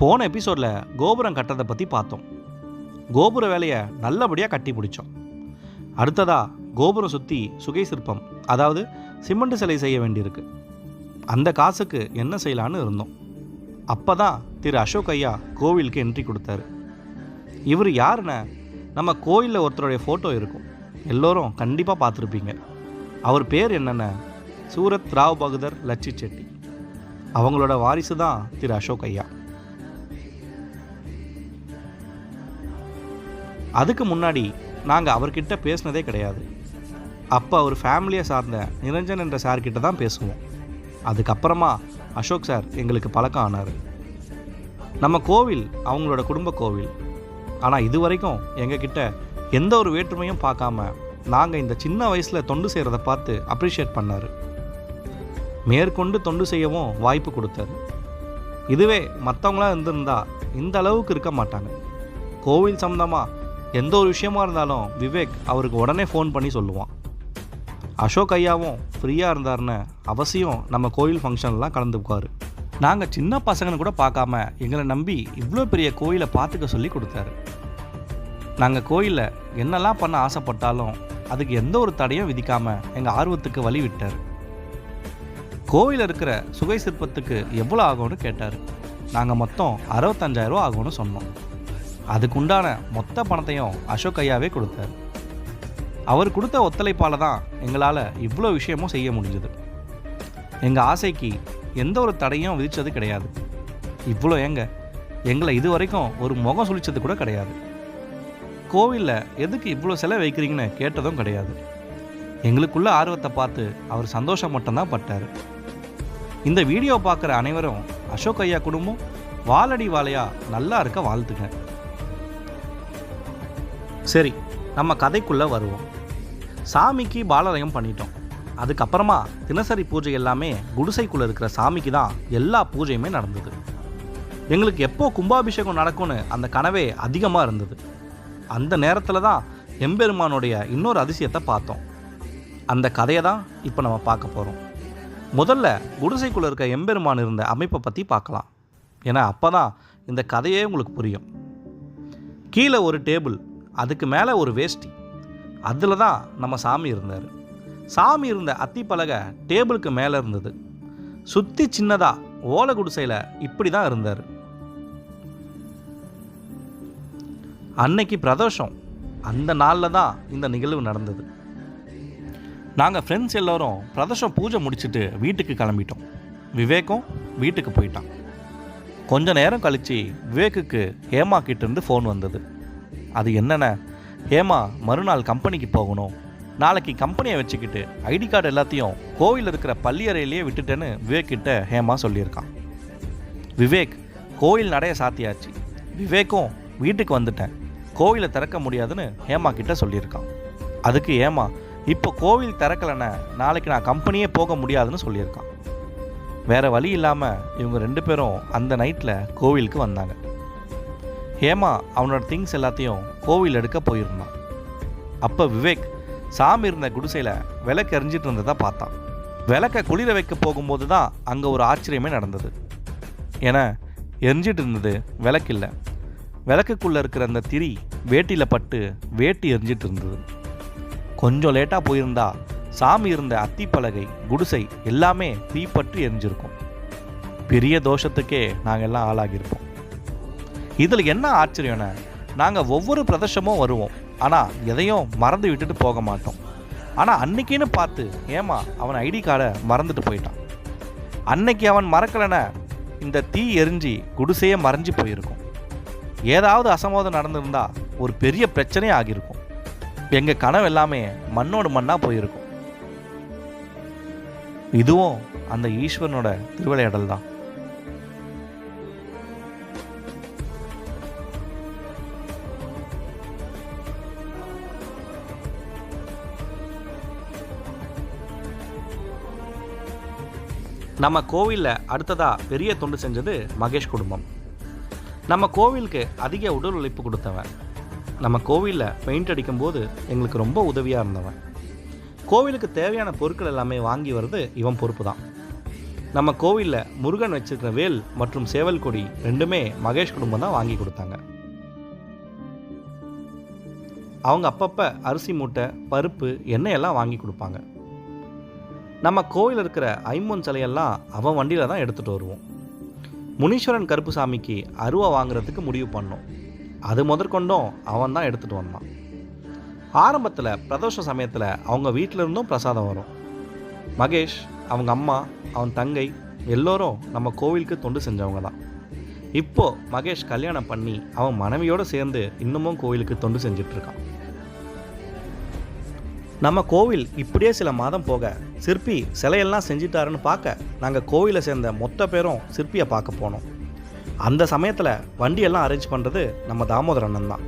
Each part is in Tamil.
போன எபிசோடில் கோபுரம் கட்டுறதை பற்றி பார்த்தோம். கோபுர வேலையை நல்லபடியாக கட்டி பிடிச்சோம் அடுத்ததாக கோபுரம் சுற்றி சுகை சிற்பம் அதாவது சிமெண்ட் சிலை செய்ய வேண்டியிருக்கு. அந்த காசுக்கு என்ன செய்யலான்னு இருந்தோம். அப்போ தான் திரு அசோக் ஐயா கோவிலுக்கு என்ட்ரி கொடுத்தாரு. இவர் யாருன்னு நம்ம கோயிலில் ஒருத்தருடைய ஃபோட்டோ இருக்கும். எல்லோரும் கண்டிப்பாக பார்த்துருப்பீங்க. அவர் பேர் என்னென்ன சூரத் ராவ் பகதர் லட்சி செட்டி அவங்களோட வாரிசு தான் திரு அசோக் ஐயா. அதுக்கு முன்னாடி நாங்கள் அவர்கிட்ட பேசினதே கிடையாது. அப்போ அவர் ஃபேமிலியை சார்ந்த நிரஞ்சன் என்ற சார்கிட்ட தான் பேசுவோம். அதுக்கப்புறமா அசோக் சார் எங்களுக்கு பழக்கம் ஆனார். நம்ம கோவில் அவங்களோட குடும்ப கோவில். ஆனால் இது வரைக்கும் எங்ககிட்ட எந்த ஒரு வேற்றுமையும் பார்க்காம நாங்கள் இந்த சின்ன வயசில் தொண்டு செய்கிறத பார்த்து அப்ரிஷியேட் பண்ணார். மேற்கொண்டு தொண்டு செய்யவும் வாய்ப்பு கொடுத்தாரு. இதுவே மற்றவங்களாம் இருந்திருந்தா இந்த அளவுக்கு இருக்க மாட்டாங்க. கோவில் சம்மந்தமாக எந்த ஒரு விஷயமா இருந்தாலும் விவேக் அவருக்கு உடனே ஃபோன் பண்ணி சொல்லுவான். அசோக் ஐயாவும் ஃப்ரீயாக இருந்தாருன்னு அவசியம் நம்ம கோயில் ஃபங்க்ஷன்லாம் கலந்துக்குவார். நாங்கள் சின்ன பசங்கன்னு கூட பார்க்காம எங்களை நம்பி இவ்வளோ பெரிய கோயிலை பார்த்துக்க சொல்லி கொடுத்தாரு. நாங்கள் கோயிலில் என்னெல்லாம் பண்ண ஆசைப்பட்டாலும் அதுக்கு எந்த ஒரு தடையும் விதிக்காமல் எங்கள் ஆர்வத்துக்கு வழி விட்டார். கோவில் இருக்கிற சுகை சிற்பத்துக்கு எவ்வளோ ஆகும்னு கேட்டார். நாங்கள் மொத்தம் அறுபத்தஞ்சாயிரம் ரூபா ஆகும்னு சொன்னோம். அதுக்குண்டான மொத்த பணத்தையும் அசோக் ஐயாவே கொடுத்தார். அவர் கொடுத்த ஒத்துழைப்பால் தான் எங்களால் இவ்வளோ விஷயமும் செய்ய முடிஞ்சது. எங்கள் ஆசைக்கு எந்த ஒரு தடையும் விதித்தது கிடையாது. இவ்வளோ ஏங்க எங்களை இது வரைக்கும் ஒரு முகம் சுழித்தது கூட கிடையாது. கோவிலில் எதுக்கு இவ்வளோ செலவு வைக்கிறீங்கன்னு கேட்டதும் கிடையாது. எங்களுக்குள்ள ஆர்வத்தை பார்த்து அவர் சந்தோஷம் மட்டும்தான் பட்டார். இந்த வீடியோ பார்க்குற அனைவரும் அசோக் ஐயா குடும்பம் வாலடி வாழையாக நல்லா இருக்க வாழ்த்துங்க. சரி நம்ம கதைக்குள்ளே வருவோம். சாமிக்கு பாலலயம் பண்ணிட்டோம். அதுக்கப்புறமா தினசரி பூஜை எல்லாமே குடிசைக்குள்ளே இருக்கிற சாமிக்கு தான் எல்லா பூஜையுமே நடந்தது. எங்களுக்கு எப்போ கும்பாபிஷேகம் நடக்கும்னு அந்த கனவே அதிகமாக இருந்தது. அந்த நேரத்தில் தான் எம்பெருமானுடைய இன்னொரு அதிசயத்தை பார்த்தோம். அந்த கதையை தான் இப்போ நம்ம பார்க்க போகிறோம் முதல்ல குடிசைக்குள்ளே இருக்க எம்பெருமான் இருந்த அமைப்பை பற்றி பார்க்கலாம். ஏன்னா அப்போ தான் இந்த கதையே உங்களுக்கு புரியும். கீழே ஒரு டேபிள் அதுக்கு மேலே ஒரு வேஷ்டி. அதில் தான் நம்ம சாமி இருந்தார். சாமி இருந்த அத்திப்பலகை டேபிளுக்கு மேலே இருந்தது. சுற்றி சின்னதாக ஓலை குடிசையில் இப்படி தான் இருந்தார். அன்னைக்கு பிரதோஷம். அந்த நாளில் தான் இந்த நிகழ்வு நடந்தது. நாங்கள் ஃப்ரெண்ட்ஸ் எல்லோரும் பிரதோஷம் பூஜை முடிச்சுட்டு வீட்டுக்கு கிளம்பிட்டோம். விவேக்கும் வீட்டுக்கு போயிட்டான். கொஞ்ச நேரம் கழித்து விவேக்குக்கு ஹேமா கிட்டேருந்து ஃபோன் வந்தது. அது என்னென்ன? ஹேமா மறுநாள் கம்பெனிக்கு போகணும். நாளைக்கு கம்பெனியை வச்சுக்கிட்டு ஐடி கார்டு எல்லாத்தையும் கோவில் இருக்கிற பள்ளி அறையிலேயே விட்டுட்டேன்னு விவேக் கிட்ட ஹேமா சொல்லியிருக்கான். விவேக் கோயில் நடைய சாத்தியாச்சு. விவேக்கும் வீட்டுக்கு வந்துட்டேன். கோவிலை திறக்க முடியாதுன்னு ஹேமா கிட்ட சொல்லியிருக்கான். அதுக்கு ஏமா இப்போ கோவில் திறக்கலைன்னு நாளைக்கு நான் கம்பெனியே போக முடியாதுன்னு சொல்லியிருக்கான். வேறு வழி இல்லாமல் இவங்க ரெண்டு பேரும் அந்த நைட்டில் கோவிலுக்கு வந்தாங்க. ஹேமா அவனோட திங்ஸ் எல்லாத்தையும் கோவில் எடுக்க போயிருந்தான். அப்போ விவேக் சாமி இருந்த குடிசையில் விளக்கு எரிஞ்சிட்டு இருந்ததை பார்த்தான். விளக்கை குளிர வைக்க போகும்போது தான் அங்கே ஒரு ஆச்சரியமே நடந்தது. ஏன்னா எரிஞ்சிட்டு இருந்தது விளக்கு இல்லை. விளக்குக்குள்ளே இருக்கிற அந்த திரி வேட்டியில் பட்டு வேட்டி எரிஞ்சிட்டு இருந்தது. கொஞ்சம் லேட்டாக போயிருந்தா சாமி இருந்த அத்திப்பலகை குடிசை எல்லாமே தீப்பற்றி எரிஞ்சிருக்கும். பெரிய தோஷத்துக்கே நாங்கள் எல்லாம் ஆளாகியிருப்போம். இதில் என்ன ஆச்சரியம்னா நாங்கள் ஒவ்வொரு பிரதர்ஷமும் வருவோம். ஆனால் எதையும் மறந்து விட்டுட்டு போக மாட்டோம். ஆனால் அன்னைக்கின்னு பார்த்து ஏமா அவன் ஐடி கார்டை மறந்துட்டு போயிட்டான். அன்னைக்கு அவன் மறக்கலைன்னா இந்த தீ எரிஞ்சு குடிசையே மறைஞ்சு போயிருக்கும். ஏதாவது அசமோதம் நடந்திருந்தா ஒரு பெரிய பிரச்சனையே ஆகியிருக்கும். எங்கள் கனவு எல்லாமே மண்ணோடு மண்ணாக போயிருக்கும். இதுவும் அந்த ஈஸ்வரனோட திருவிளையாடல் தான் நம்ம கோவிலில் அடுத்ததாக பெரிய தொண்டு செஞ்சது மகேஷ் குடும்பம். நம்ம கோவிலுக்கு அதிக உடல் உழைப்பு கொடுத்தவன். நம்ம கோவிலில் பெயிண்ட் அடிக்கும்போது எங்களுக்கு ரொம்ப உதவியாக இருந்தவன். கோவிலுக்கு தேவையான பொருட்கள் எல்லாமே வாங்கி வர்றது இவன் பொறுப்பு தான் நம்ம கோவிலில் முருகன் வச்சிருக்கிற வேல் மற்றும் சேவல் கொடி ரெண்டுமே மகேஷ் குடும்பம் தான் வாங்கி கொடுத்தாங்க. அவங்க அப்பப்போ அரிசி மூட்டை பருப்பு எண்ணெய் எல்லாம் வாங்கி கொடுப்பாங்க. நம்ம கோயில் இருக்கிற ஐம்பொன் சிலையெல்லாம் அவன் வண்டியில் தான் எடுத்துகிட்டு வருவோம். முனீஸ்வரன் கருப்புசாமிக்கு அருவா வாங்குறதுக்கு முடிவு பண்ணோம். அது முதற்கொண்டும் அவன் தான் எடுத்துகிட்டு வந்தான். ஆரம்பத்தில் பிரதோஷ சமயத்தில் அவங்க வீட்டில் இருந்தும் பிரசாதம் வரும். மகேஷ் அவங்க அம்மா அவன் தங்கை எல்லோரும் நம்ம கோவிலுக்கு தொண்டு செஞ்சவங்க தான். இப்போது மகேஷ் கல்யாணம் பண்ணி அவன் மனைவியோடு சேர்ந்து இன்னமும் கோவிலுக்கு தொண்டு செஞ்சிட்ருக்கான் நம்ம கோவில் இப்படியே சில மாதம் போக சிற்பி சிலையெல்லாம் செஞ்சிட்டாருன்னு பார்க்க நாங்கள் கோவிலை சேர்ந்த மொத்த பேரும் சிற்பியை பார்க்க போனோம். அந்த சமயத்தில் வண்டியெல்லாம் அரேஞ்ச் பண்ணுறது நம்ம தாமோதர அண்ணன் தான்.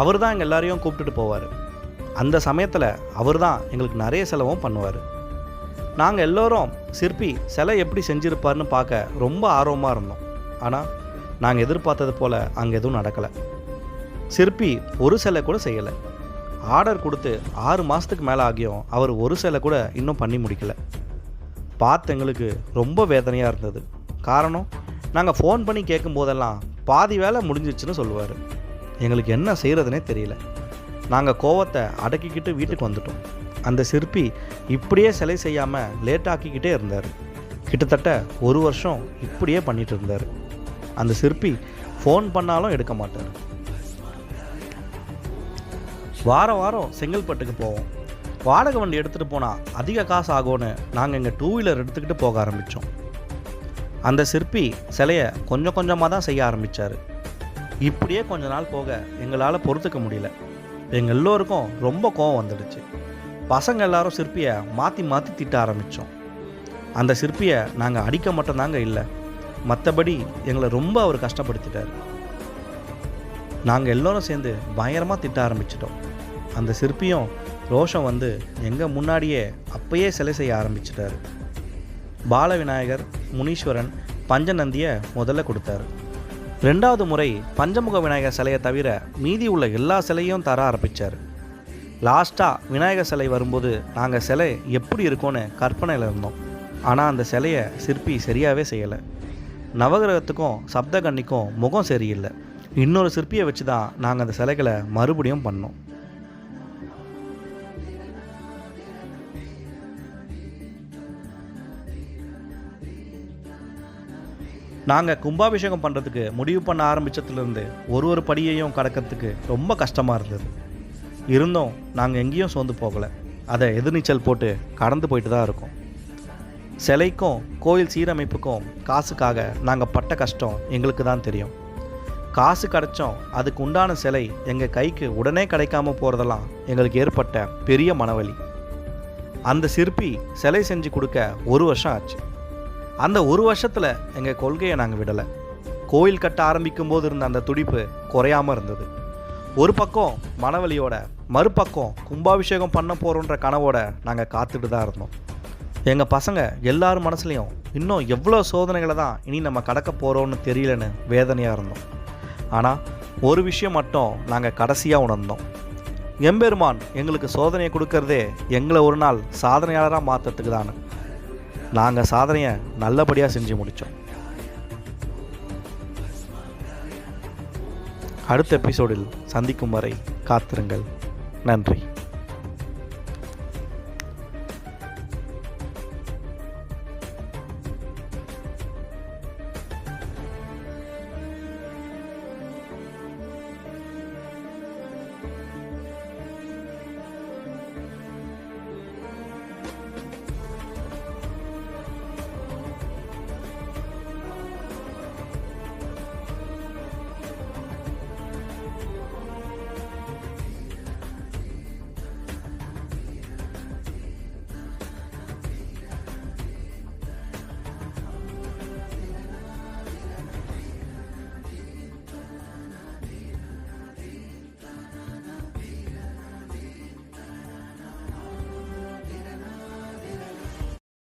அவர் தான் எங்கள் எல்லாரையும் கூப்பிட்டுட்டு போவார். அந்த சமயத்தில் அவர் தான் எங்களுக்கு நிறைய செலவும் பண்ணுவார். நாங்கள் எல்லோரும் சிற்பி சிலை எப்படி செஞ்சுருப்பார்னு பார்க்க ரொம்ப ஆர்வமாக இருந்தோம். ஆனால் நாங்கள் எதிர்பார்த்தது போல் அங்கே எதுவும் நடக்கலை. சிற்பி ஒரு சிலை கூட செய்யலை. ஆர்டர் கொடுத்து ஆறு மாதத்துக்கு மேலே ஆகியும் அவர் ஒரு சேலை கூட இன்னும் பண்ணி முடிக்கல. பார்த்து எங்களுக்கு ரொம்ப வேதனையாக இருந்தது. காரணம் நாங்கள் ஃபோன் பண்ணி கேட்கும் போதெல்லாம் பாதி வேலை முடிஞ்சிச்சுன்னு சொல்லுவார். எங்களுக்கு என்ன செய்கிறதுனே தெரியல. நாங்கள் கோவத்தை அடக்கிக்கிட்டு வீட்டுக்கு வந்துட்டோம். அந்த சிற்பி இப்படியே சிலை செய்யாமல் லேட் ஆக்கிக்கிட்டே இருந்தார். கிட்டத்தட்ட ஒரு வருஷம் இப்படியே பண்ணிகிட்டு இருந்தார். அந்த சிற்பி ஃபோன் பண்ணாலும் எடுக்க மாட்டார். வாரம் வாரம் செங்கல்பட்டுக்கு போவோம். வாடகை வண்டி எடுத்துகிட்டு போனால் அதிக காசு ஆகும்னு நாங்கள் எங்கள் டூ வீலர் எடுத்துக்கிட்டு போக ஆரம்பித்தோம் அந்த சிற்பி சிலையை கொஞ்சம் கொஞ்சமாக தான் செய்ய ஆரம்பித்தார் இப்படியே கொஞ்ச நாள் போக எங்களால் பொறுத்துக்க முடியல. எங்கள் எல்லோருக்கும் ரொம்ப கோவம் வந்துடுச்சு. பசங்க எல்லாரும் சிற்பியை மாற்றி மாற்றி திட்ட ஆரம்பித்தோம் அந்த சிற்பியை நாங்கள் அடிக்க மட்டும்தாங்க இல்லை மற்றபடி எங்களை ரொம்ப அவர் கஷ்டப்படுத்திட்டார். நாங்கள் எல்லோரும் சேர்ந்து பயங்கரமாக திட்ட ஆரம்பிச்சிட்டோம். அந்த சிற்பியும் ரோஷம் வந்து எங்கள் முன்னாடியே அப்பயே சிலை செய்ய ஆரம்பிச்சிட்டாரு. பாலவிநாயகர் முனீஸ்வரன் பஞ்சநந்தியை முதல்ல கொடுத்தாரு. ரெண்டாவது முறை பஞ்சமுக விநாயகர் சிலையை தவிர மீதி உள்ள எல்லா சிலையும் தர ஆரம்பித்தார் லாஸ்ட்டாக விநாயகர் சிலை வரும்போது நாங்கள் சிலை எப்படி இருக்கோன்னு கற்பனையில் இருந்தோம். ஆனால் அந்த சிலையை சிற்பி சரியாகவே செய்யலை. நவகிரகத்துக்கும் சப்தகன்னிக்கும் முகம் சரியில்லை. இன்னொரு சிற்பியை வச்சு தான் நாங்கள் அந்த சிலைகளை மறுபடியும் பண்ணோம். நாங்கள் கும்பாபிஷேகம் பண்ணுறதுக்கு முடிவு பண்ண ஆரம்பித்ததுலேருந்து ஒரு ஒரு படியையும் கடக்கிறதுக்கு ரொம்ப கஷ்டமாக இருந்தது. இருந்தும் நாங்கள் எங்கேயும் சோர்ந்து போகலை. அதை எதிர்நீச்சல் போட்டு கடந்து போயிட்டு தான் இருக்கோம். சிலைக்கும் கோயில் சீரமைப்புக்கும் காசுக்காக நாங்கள் பட்ட கஷ்டம் எங்களுக்கு தான் தெரியும். காசு கிடைச்சோம் அதுக்கு உண்டான சிலை எங்கள் கைக்கு உடனே கிடைக்காம போகிறதெல்லாம் எங்களுக்கு ஏற்பட்ட பெரிய மனவலி. அந்த சிற்பி சிலை செஞ்சு கொடுக்க ஒரு வருஷம் ஆச்சு. அந்த ஒரு வருஷத்தில் எங்கள் கொள்கையை நாங்கள் விடலை. கோயில் கட்ட ஆரம்பிக்கும் போது இருந்த அந்த துடிப்பு குறையாமல் இருந்தது. ஒரு பக்கம் மனவலியோட மறுபக்கம் கும்பாபிஷேகம் பண்ண போகிறோன்ற கனவோட நாங்கள் காத்துட்டு தான் இருந்தோம். எங்கள் பசங்க எல்லார் மனசுலேயும் இன்னும் எவ்வளோ சோதனைகளை தான் இனி நம்ம கடக்க போகிறோன்னு தெரியலன்னு வேதனையாக இருந்தோம். ஆனால் ஒரு விஷயம் மட்டும் நாங்கள் கடைசியாக உணர்ந்தோம். எம்பெருமான் எங்களுக்கு சோதனையை கொடுக்கறதே எங்களை ஒரு நாள் சாதனையாளராக மாற்றுறதுக்கு தானே. நாங்கள் சாதனையை நல்லபடியாக செஞ்சு முடித்தோம் அடுத்த எபிசோடில் சந்திக்கும் வரை காத்திருங்கள். நன்றி.